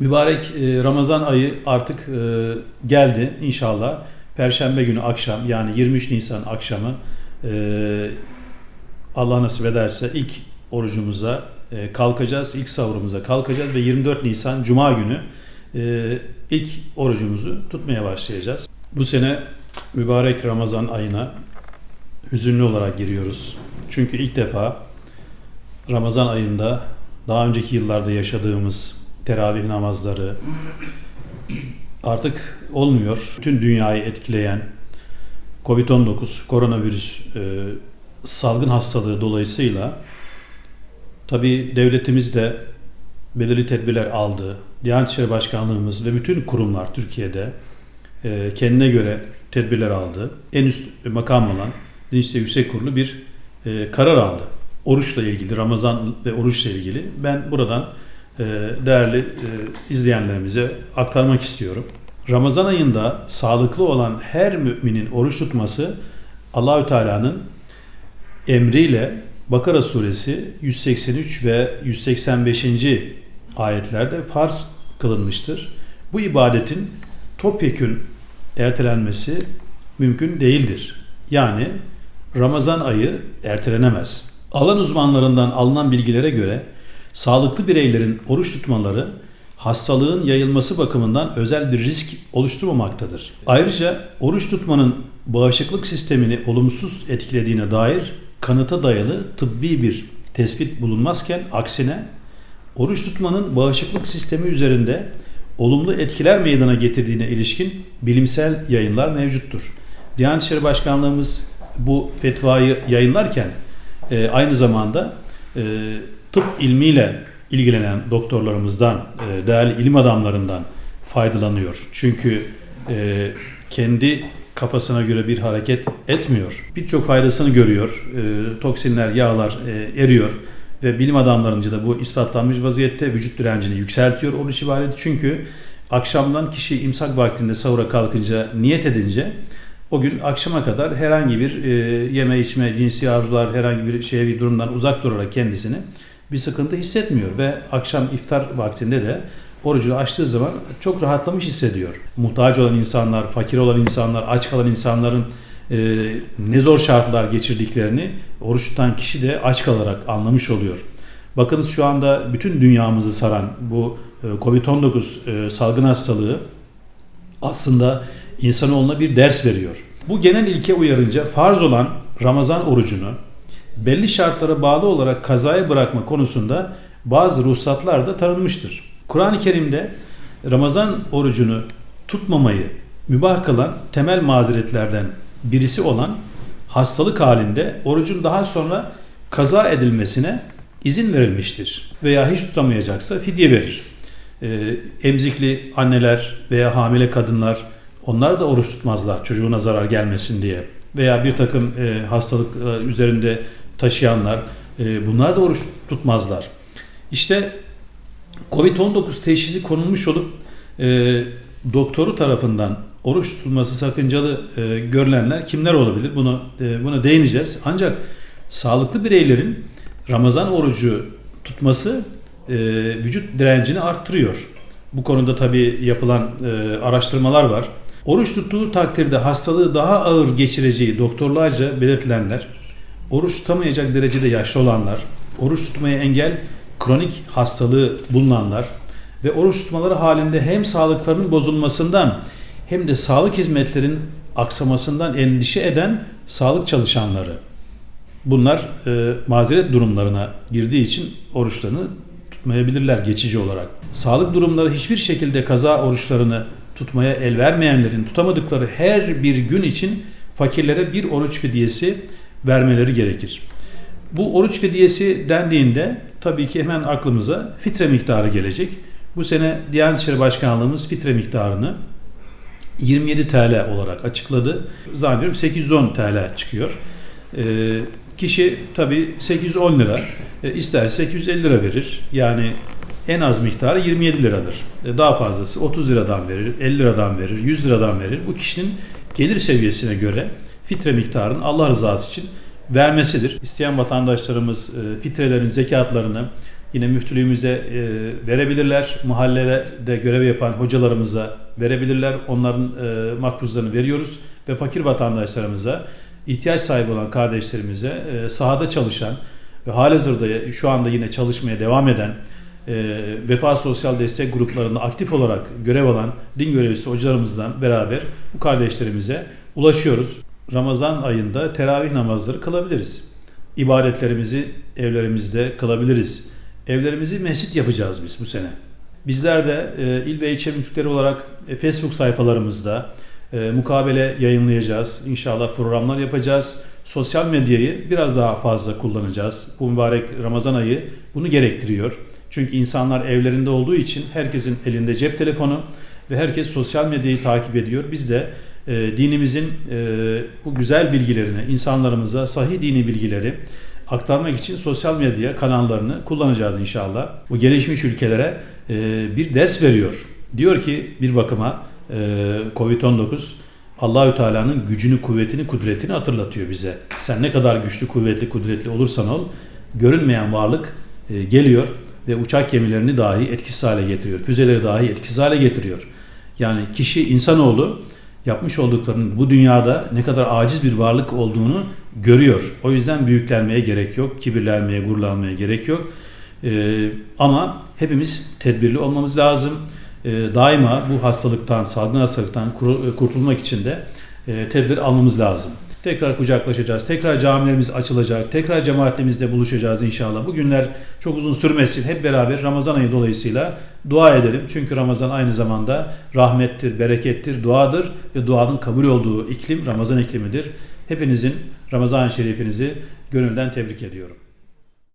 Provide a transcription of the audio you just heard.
Mübarek e, Ramazan ayı artık e, geldi inşallah. Perşembe günü akşam yani 23 Nisan akşamı e, Allah nasip ederse ilk orucumuza kalkacağız. ilk sahurumuza kalkacağız ve 24 Nisan Cuma günü ilk orucumuzu tutmaya başlayacağız. Bu sene mübarek Ramazan ayına hüzünlü olarak giriyoruz. Çünkü ilk defa Ramazan ayında daha önceki yıllarda yaşadığımız teravih namazları artık olmuyor. Bütün dünyayı etkileyen Covid-19 koronavirüs e, salgın hastalığı dolayısıyla tabi devletimiz de belirli tedbirler aldı. Diyanet İşleri Başkanlığımız ve bütün kurumlar Türkiye'de e, kendine göre tedbirler aldı. En üst makam olan Din İşleri Yüksek Kurulu bir e, karar aldı. Oruçla ilgili, Ramazan ve oruçla ilgili. Ben buradan değerli e, izleyenlerimize aktarmak istiyorum. Ramazan ayında sağlıklı olan her müminin oruç tutması Allahü Teala'nın emriyle Bakara suresi 183 ve 185. ayetlerde farz kılınmıştır. Bu ibadetin topyekün ertelenmesi mümkün değildir. Yani Ramazan ayı ertelenemez. Alan uzmanlarından alınan bilgilere göre sağlıklı bireylerin oruç tutmaları hastalığın yayılması bakımından özel bir risk oluşturmamaktadır. Ayrıca oruç tutmanın bağışıklık sistemini olumsuz etkilediğine dair kanıta dayalı tıbbi bir tespit bulunmazken aksine oruç tutmanın bağışıklık sistemi üzerinde olumlu etkiler meydana getirdiğine ilişkin bilimsel yayınlar mevcuttur. Diyanet İşleri Başkanlığımız bu fetvayı yayınlarken e, aynı zamanda e, tıp ilmiyle ilgilenen doktorlarımızdan, e, değerli ilim adamlarından faydalanıyor. Çünkü e, kendi kafasına göre bir hareket etmiyor. Birçok faydasını görüyor. E, toksinler, yağlar eriyor ve bilim adamlarınca da bu ispatlanmış vaziyette vücut direncini yükseltiyor oruç ibadeti. Çünkü akşamdan kişi imsak vaktinde sahura kalkınca niyet edince o gün akşama kadar herhangi bir e, yeme içme, cinsi arzular, herhangi bir şeye bir durumdan uzak durarak kendisini bir sıkıntı hissetmiyor ve akşam iftar vaktinde de orucunu açtığı zaman çok rahatlamış hissediyor. Muhtaç olan insanlar, fakir olan insanlar, aç kalan insanların e, ne zor şartlar geçirdiklerini oruç tutan kişi de aç kalarak anlamış oluyor. Bakınız şu anda bütün dünyamızı saran bu e, Covid-19 e, salgın hastalığı aslında insanoğluna bir ders veriyor. Bu genel ilke uyarınca farz olan Ramazan orucunu belli şartlara bağlı olarak kazaya bırakma konusunda bazı ruhsatlar da tanınmıştır. Kur'an-ı Kerim'de Ramazan orucunu tutmamayı mübah kılan temel mazeretlerden birisi olan hastalık halinde orucun daha sonra kaza edilmesine izin verilmiştir. Veya hiç tutamayacaksa fidye verir. Ee, emzikli anneler veya hamile kadınlar onlar da oruç tutmazlar çocuğuna zarar gelmesin diye. Veya bir takım e, hastalık e, üzerinde taşıyanlar e, bunlar da oruç tutmazlar. İşte Covid-19 teşhisi konulmuş olup e, doktoru tarafından oruç tutulması sakıncalı e, görülenler kimler olabilir? Bunu e, buna değineceğiz. Ancak sağlıklı bireylerin Ramazan orucu tutması e, vücut direncini arttırıyor. Bu konuda tabi yapılan e, araştırmalar var. Oruç tuttuğu takdirde hastalığı daha ağır geçireceği doktorlarca belirtilenler oruç tutamayacak derecede yaşlı olanlar, oruç tutmaya engel kronik hastalığı bulunanlar ve oruç tutmaları halinde hem sağlıklarının bozulmasından hem de sağlık hizmetlerin aksamasından endişe eden sağlık çalışanları. Bunlar e, mazeret durumlarına girdiği için oruçlarını tutmayabilirler geçici olarak. Sağlık durumları hiçbir şekilde kaza oruçlarını tutmaya el vermeyenlerin tutamadıkları her bir gün için fakirlere bir oruç fidyesi vermeleri gerekir. Bu oruç fidyesi dendiğinde tabii ki hemen aklımıza fitre miktarı gelecek. Bu sene Diyanet İşleri Başkanlığımız fitre miktarını 27 TL olarak açıkladı. Zannediyorum 810 TL çıkıyor. E, kişi tabii 810 lira e, isterse 850 lira verir. Yani en az miktarı 27 liradır. E, daha fazlası 30 liradan verir, 50 liradan verir, 100 liradan verir. Bu kişinin gelir seviyesine göre fitre miktarının Allah rızası için vermesidir. İsteyen vatandaşlarımız e, fitrelerin zekatlarını yine müftülüğümüze e, verebilirler. Mahallelerde görev yapan hocalarımıza verebilirler. Onların e, makbuzlarını veriyoruz ve fakir vatandaşlarımıza, ihtiyaç sahibi olan kardeşlerimize, sahada çalışan ve halihazırda şu anda yine çalışmaya devam eden Vefa Sosyal Destek gruplarında aktif olarak görev alan din görevlisi hocalarımızdan beraber bu kardeşlerimize ulaşıyoruz. Ramazan ayında teravih namazları kılabiliriz. İbadetlerimizi evlerimizde kılabiliriz. Evlerimizi mescit yapacağız biz bu sene. Bizler de e, il ve ilçe müftülükleri olarak e, Facebook sayfalarımızda e, mukabele yayınlayacağız. İnşallah programlar yapacağız. Sosyal medyayı biraz daha fazla kullanacağız. Bu mübarek Ramazan ayı bunu gerektiriyor. Çünkü insanlar evlerinde olduğu için herkesin elinde cep telefonu ve herkes sosyal medyayı takip ediyor. Biz de e, dinimizin e, bu güzel bilgilerini, insanlarımıza sahih dini bilgileri aktarmak için sosyal medya kanallarını kullanacağız inşallah. Bu gelişmiş ülkelere e, bir ders veriyor. Diyor ki bir bakıma e, Covid-19 Allahü Teala'nın gücünü, kuvvetini, kudretini hatırlatıyor bize. Sen ne kadar güçlü, kuvvetli, kudretli olursan ol, görünmeyen varlık e, geliyor ve uçak gemilerini dahi etkisiz hale getiriyor. Füzeleri dahi etkisiz hale getiriyor. Yani kişi, insanoğlu yapmış olduklarının bu dünyada ne kadar aciz bir varlık olduğunu görüyor. O yüzden büyüklenmeye gerek yok, kibirlenmeye, gururlanmaya gerek yok. Ee, ama hepimiz tedbirli olmamız lazım. Ee, daima bu hastalıktan, salgın hastalıktan kuru- kurtulmak için de e, tedbir almamız lazım. Tekrar kucaklaşacağız, tekrar camilerimiz açılacak, tekrar cemaatlerimizde buluşacağız inşallah. Bu günler çok uzun sürmesin. Hep beraber Ramazan ayı dolayısıyla dua edelim. Çünkü Ramazan aynı zamanda rahmettir, berekettir, duadır ve duanın kabul olduğu iklim Ramazan iklimidir. Hepinizin Ramazan-ı Şerifinizi gönülden tebrik ediyorum.